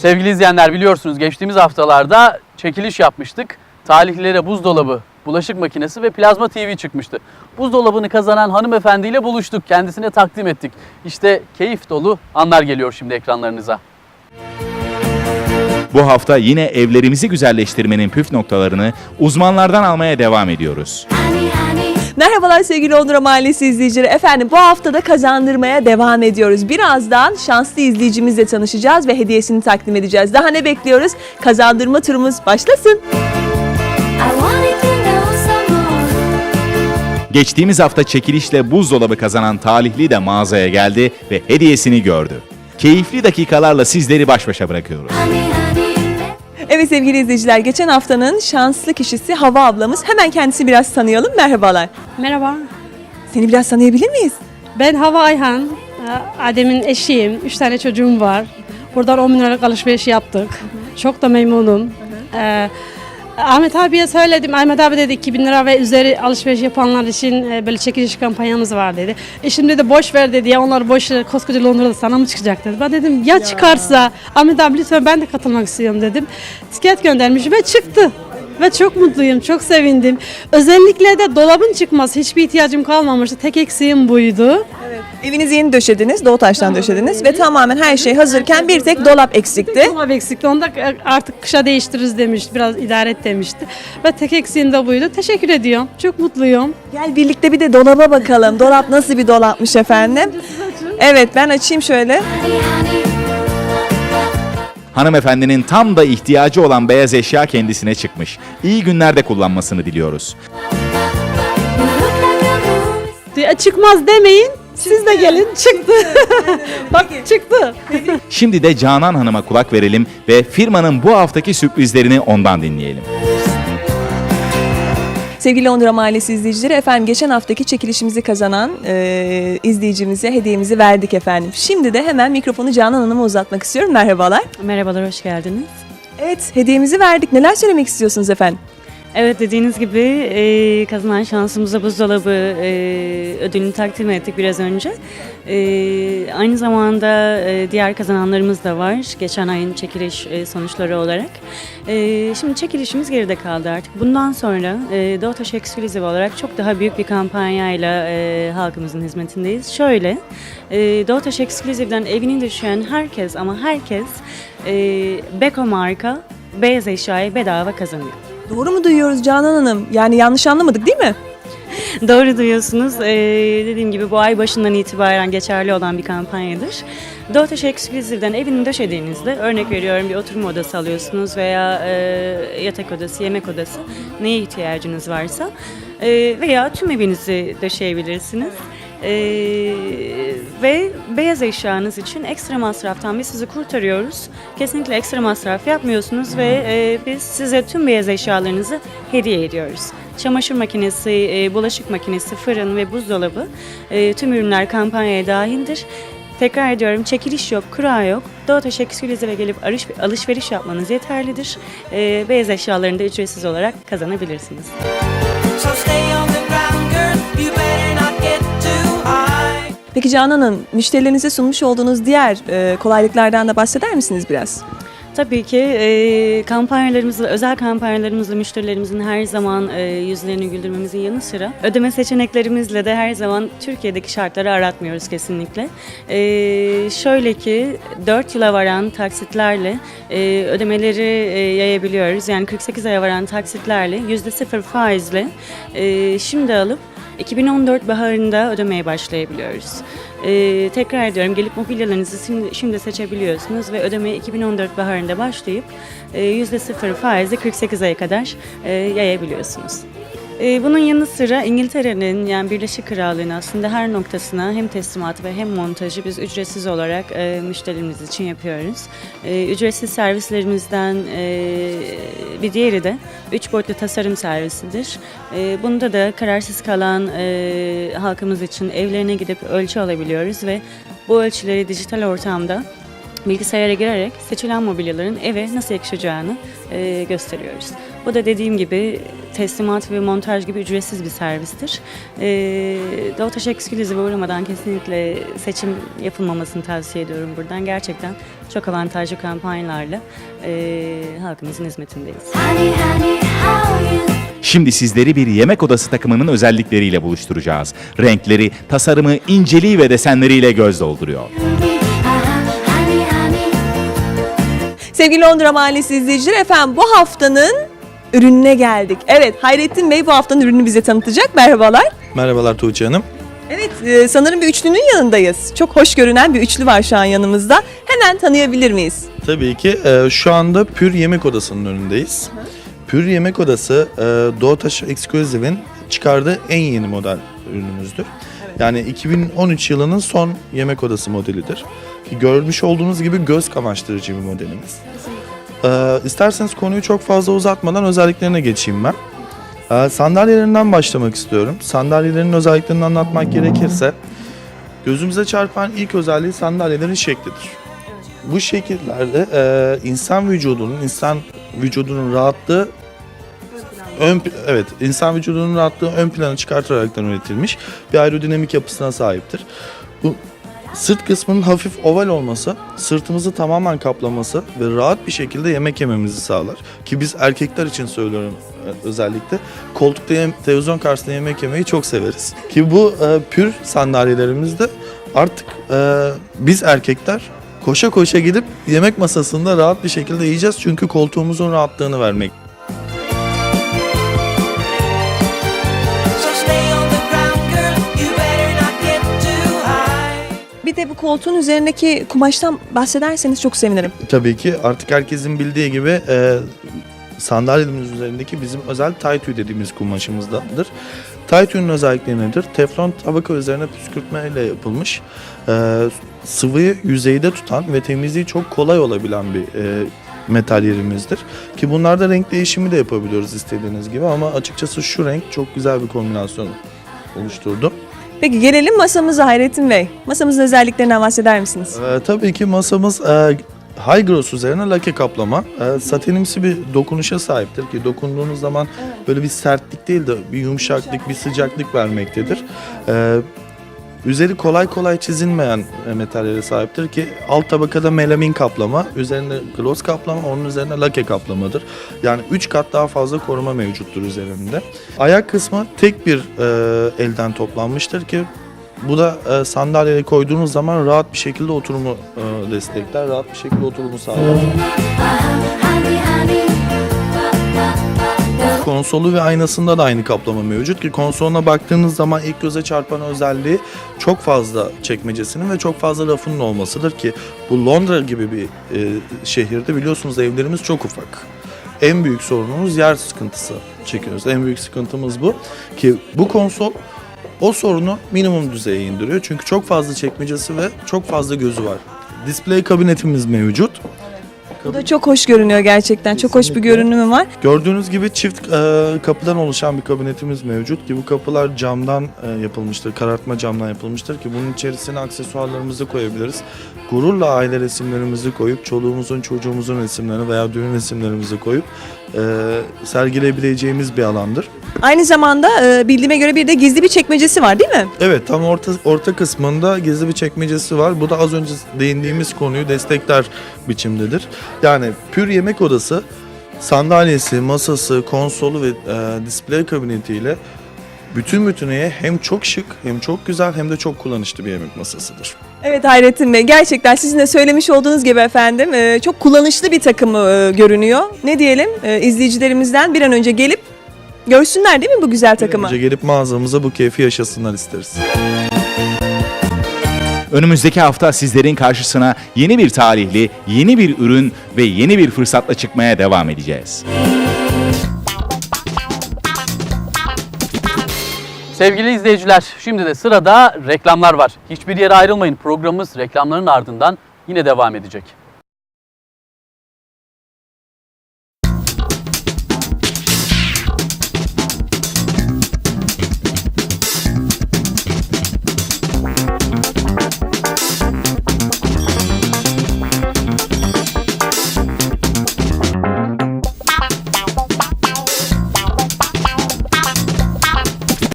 Sevgili izleyenler biliyorsunuz geçtiğimiz haftalarda çekiliş yapmıştık. Talihlilere buzdolabı, bulaşık makinesi ve plazma TV çıkmıştı. Buzdolabını kazanan hanımefendiyle buluştuk. Kendisine takdim ettik. İşte keyif dolu anlar geliyor şimdi ekranlarınıza. Bu hafta yine evlerimizi güzelleştirmenin püf noktalarını uzmanlardan almaya devam ediyoruz. Merhabalar sevgili Londra Mahallesi izleyicileri. Efendim bu hafta da kazandırmaya devam ediyoruz. Birazdan şanslı izleyicimizle tanışacağız ve hediyesini takdim edeceğiz. Daha ne bekliyoruz? Kazandırma turumuz başlasın. Geçtiğimiz hafta çekilişle buzdolabı kazanan talihli de mağazaya geldi ve hediyesini gördü. Keyifli dakikalarla sizleri baş başa bırakıyoruz. Honey, honey, Evet sevgili izleyiciler geçen haftanın şanslı kişisi Hava ablamız. Hemen kendisi biraz tanıyalım. Merhabalar. Merhaba. Seni biraz tanıyabilir miyiz? Ben Hava Ayhan. Ee, Adem'in eşiyim. Üç tane çocuğum var. Buradan 10 bin liralık alışveriş yaptık. Çok da memnunum. Ee, Ahmet abiye söyledim. Ahmet abi dedi 2000 lira ve üzeri alışveriş yapanlar için e, böyle çekiliş kampanyamız var dedi. E şimdi de boş ver dedi ya onlar boş ver, koskoca Londra'da sana mı çıkacak dedi. Ben dedim ya, çıkarsa Ahmet abi lütfen ben de katılmak istiyorum dedim. Tiket göndermiş ve çıktı. Ve çok mutluyum, çok sevindim. Özellikle de dolabın çıkması hiçbir ihtiyacım kalmamıştı. Tek eksiğim buydu. Evinizi yeni döşediniz. Doğu taştan döşediniz. Ve tamamen her şey hazırken bir tek dolap eksikti. Dolap eksikti. Onu da artık kışa değiştiririz demişti. Biraz idare et demişti. Ve tek eksiğim de buydu. Teşekkür ediyorum. Çok mutluyum. Gel birlikte bir de dolaba bakalım. Dolap nasıl bir dolapmış efendim? Evet ben açayım şöyle. Hanımefendinin tam da ihtiyacı olan beyaz eşya kendisine çıkmış. İyi günlerde kullanmasını diliyoruz. You look like a moon. Diye, Çıkmaz demeyin. Siz de gelin. Çıktı. Bak çıktı. Şimdi de Canan Hanım'a kulak verelim ve firmanın bu haftaki sürprizlerini ondan dinleyelim. Sevgili Londra Mahallesi izleyicileri efendim geçen haftaki çekilişimizi kazanan e, izleyicimize hediyemizi verdik efendim. Şimdi de hemen mikrofonu Canan Hanım'a uzatmak istiyorum. Merhabalar. Merhabalar, hoş geldiniz. Evet hediyemizi verdik. Neler söylemek istiyorsunuz efendim? Evet dediğiniz gibi e, kazanan şansımıza buzdolabı e, ödülünü takdim ettik biraz önce. E, aynı zamanda e, diğer kazananlarımız da var geçen ayın çekiliş e, sonuçları olarak. E, şimdi çekilişimiz geride kaldı artık. Bundan sonra e, Doğutaş Exclusive olarak çok daha büyük bir kampanyayla e, halkımızın hizmetindeyiz. Şöyle, e, Doğutaş Exclusive'den evini düşen herkes ama herkes e, Beko marka beyaz eşyayı bedava kazanıyor. Doğru mu duyuyoruz Canan Hanım? Yani yanlış anlamadık değil mi? Doğru duyuyorsunuz. Ee, dediğim gibi bu ay başından itibaren geçerli olan bir kampanyadır. Doğutaş Exclusive'den evini döşediğinizde örnek veriyorum bir oturma odası alıyorsunuz veya e, yatak odası, yemek odası neye ihtiyacınız varsa e, veya tüm evinizi döşeyebilirsiniz. E, ve beyaz eşyanız için ekstra masraftan biz sizi kurtarıyoruz. Kesinlikle ekstra masraf yapmıyorsunuz ve e, biz size tüm beyaz eşyalarınızı hediye ediyoruz. Çamaşır makinesi, e, bulaşık makinesi, fırın ve buzdolabı e, tüm ürünler kampanyaya dahildir. Tekrar ediyorum çekiliş yok, kura yok. Doğutaş Exclusive'e gelip alış- alışveriş yapmanız yeterlidir. E, beyaz eşyalarını da ücretsiz olarak kazanabilirsiniz. So stay on the Peki Canan Hanım müşterilerinize sunmuş olduğunuz diğer e, kolaylıklardan da bahseder misiniz biraz? Tabii ki e, kampanyalarımızla, özel kampanyalarımızla müşterilerimizin her zaman e, yüzlerini güldürmemizin yanı sıra ödeme seçeneklerimizle de her zaman Türkiye'deki şartları aratmıyoruz kesinlikle. E, şöyle ki 4 yıla varan taksitlerle e, ödemeleri e, yayabiliyoruz. Yani 48 aya varan taksitlerle %0 faizle e, şimdi alıp 2014 baharında ödemeye başlayabiliyoruz. Ee, tekrar ediyorum gelip mobilyalarınızı şimdi, şimdi seçebiliyorsunuz ve ödemeye 2014 baharında başlayıp e, %0 faizle 48 aya kadar e, yayabiliyorsunuz. Ee, bunun yanı sıra İngiltere'nin yani Birleşik Krallığı'nın aslında her noktasına hem teslimatı ve hem montajı biz ücretsiz olarak e, müşterilerimiz için yapıyoruz. E, ücretsiz servislerimizden e, bir diğeri de üç boyutlu tasarım servisidir. E, bunda da kararsız kalan e, halkımız için evlerine gidip ölçü alabiliyoruz ve bu ölçüleri dijital ortamda bilgisayara girerek seçilen mobilyaların eve nasıl yakışacağını e, gösteriyoruz. Bu da dediğim gibi teslimat ve montaj gibi ücretsiz bir servistir. Ee, Doğu Taş Ekskluzive uğramadan kesinlikle seçim yapılmamasını tavsiye ediyorum buradan. Gerçekten çok avantajlı kampanyalarla e, halkımızın hizmetindeyiz. Honey, honey, how you Şimdi sizleri bir yemek odası takımının özellikleriyle buluşturacağız. Renkleri, tasarımı, inceliği ve desenleriyle göz dolduruyor. Sevgili Londra Mahallesi izleyicileri efendim bu haftanın ürününe geldik. Evet Hayrettin Bey bu haftanın ürününü bize tanıtacak. Merhabalar. Merhabalar Tuğçe Hanım. Evet e, sanırım bir üçlünün yanındayız. Çok hoş görünen bir üçlü var şu an yanımızda. Hemen tanıyabilir miyiz? Tabii ki e, şu anda Pür Yemek Odası'nın önündeyiz. Pür Yemek Odası e, Doğutaş Exclusive'in çıkardığı en yeni model ürünümüzdür. Yani 2013 yılının son yemek odası modelidir. Ki görmüş olduğunuz gibi göz kamaştırıcı bir modelimiz. E, isterseniz konuyu çok fazla uzatmadan özelliklerine geçeyim ben. E, sandalyelerinden başlamak istiyorum. Sandalyelerin özelliklerini anlatmak gerekirse gözümüze çarpan ilk özelliği sandalyelerin şeklidir. Bu şekillerde e, insan vücudunun, insan vücudunun rahatlığı ön evet insan vücudunun rahatlığı ön plana çıkartılaraktan üretilmiş bir aerodinamik yapısına sahiptir. Bu sırt kısmının hafif oval olması, sırtımızı tamamen kaplaması ve rahat bir şekilde yemek yememizi sağlar. Ki biz erkekler için söylüyorum e, özellikle koltukta televizyon karşısında yemek yemeyi çok severiz. Ki bu e, pür sandalyelerimizde artık e, biz erkekler koşa koşa gidip yemek masasında rahat bir şekilde yiyeceğiz çünkü koltuğumuzun rahatlığını vermek. Koltuğun üzerindeki kumaştan bahsederseniz çok sevinirim. Tabii ki artık herkesin bildiği gibi e, sandalyemiz üzerindeki bizim özel tay tüy dediğimiz kumaşımızdadır. Tay tüyünün özellikleri nedir? Teflon tabaka üzerine püskürtmeyle yapılmış, e, sıvıyı yüzeyde tutan ve temizliği çok kolay olabilen bir e, metal yerimizdir. Ki bunlarda renk değişimi de yapabiliyoruz istediğiniz gibi ama açıkçası şu renk çok güzel bir kombinasyon oluşturdu. Peki gelelim masamıza Hayrettin Bey. Masamızın özelliklerinden bahseder misiniz? Ee, tabii ki masamız e, high gloss üzerine lake kaplama. E, satenimsi bir dokunuşa sahiptir ki dokunduğunuz zaman böyle bir sertlik değil de bir yumuşaklık, bir sıcaklık vermektedir. E, üzeri kolay kolay çizilmeyen e, metallere sahiptir ki alt tabakada melamin kaplama, üzerinde gloss kaplama, onun üzerine lake kaplamadır. Yani 3 kat daha fazla koruma mevcuttur üzerinde. Ayak kısmı tek bir e, elden toplanmıştır ki bu da e, sandalyeye koyduğunuz zaman rahat bir şekilde oturumu e, destekler, rahat bir şekilde oturumu sağlar. Konsolu ve aynasında da aynı kaplama mevcut ki konsoluna baktığınız zaman ilk göze çarpan özelliği çok fazla çekmecesinin ve çok fazla rafının olmasıdır ki bu Londra gibi bir e, şehirde biliyorsunuz evlerimiz çok ufak. En büyük sorunumuz yer sıkıntısı çekiyoruz. En büyük sıkıntımız bu ki bu konsol o sorunu minimum düzeye indiriyor. Çünkü çok fazla çekmecesi ve çok fazla gözü var. Display kabinetimiz mevcut. Bu da çok hoş görünüyor gerçekten. Çok hoş bir Kesinlikle. görünümü var. Gördüğünüz gibi çift e, kapıdan oluşan bir kabinetimiz mevcut ki bu kapılar camdan e, yapılmıştır, karartma camdan yapılmıştır ki bunun içerisine aksesuarlarımızı koyabiliriz. Gururla aile resimlerimizi koyup çoluğumuzun çocuğumuzun resimlerini veya düğün resimlerimizi koyup e, sergileyebileceğimiz bir alandır. Aynı zamanda e, bildiğime göre bir de gizli bir çekmecesi var değil mi? Evet tam orta orta kısmında gizli bir çekmecesi var. Bu da az önce değindiğimiz konuyu destekler biçimdedir. Yani pür yemek odası sandalyesi, masası, konsolu ve e, display kabinetiyle bütün bütünüye hem çok şık hem çok güzel hem de çok kullanışlı bir yemek masasıdır. Evet Hayrettin Bey gerçekten sizin de söylemiş olduğunuz gibi efendim e, çok kullanışlı bir takımı e, görünüyor. Ne diyelim e, izleyicilerimizden bir an önce gelip görsünler değil mi bu güzel takımı? Önce gelip mağazamıza bu keyfi yaşasınlar isteriz. Önümüzdeki hafta sizlerin karşısına yeni bir talihli, yeni bir ürün ve yeni bir fırsatla çıkmaya devam edeceğiz. Sevgili izleyiciler, şimdi de sırada reklamlar var. Hiçbir yere ayrılmayın. Programımız reklamların ardından yine devam edecek.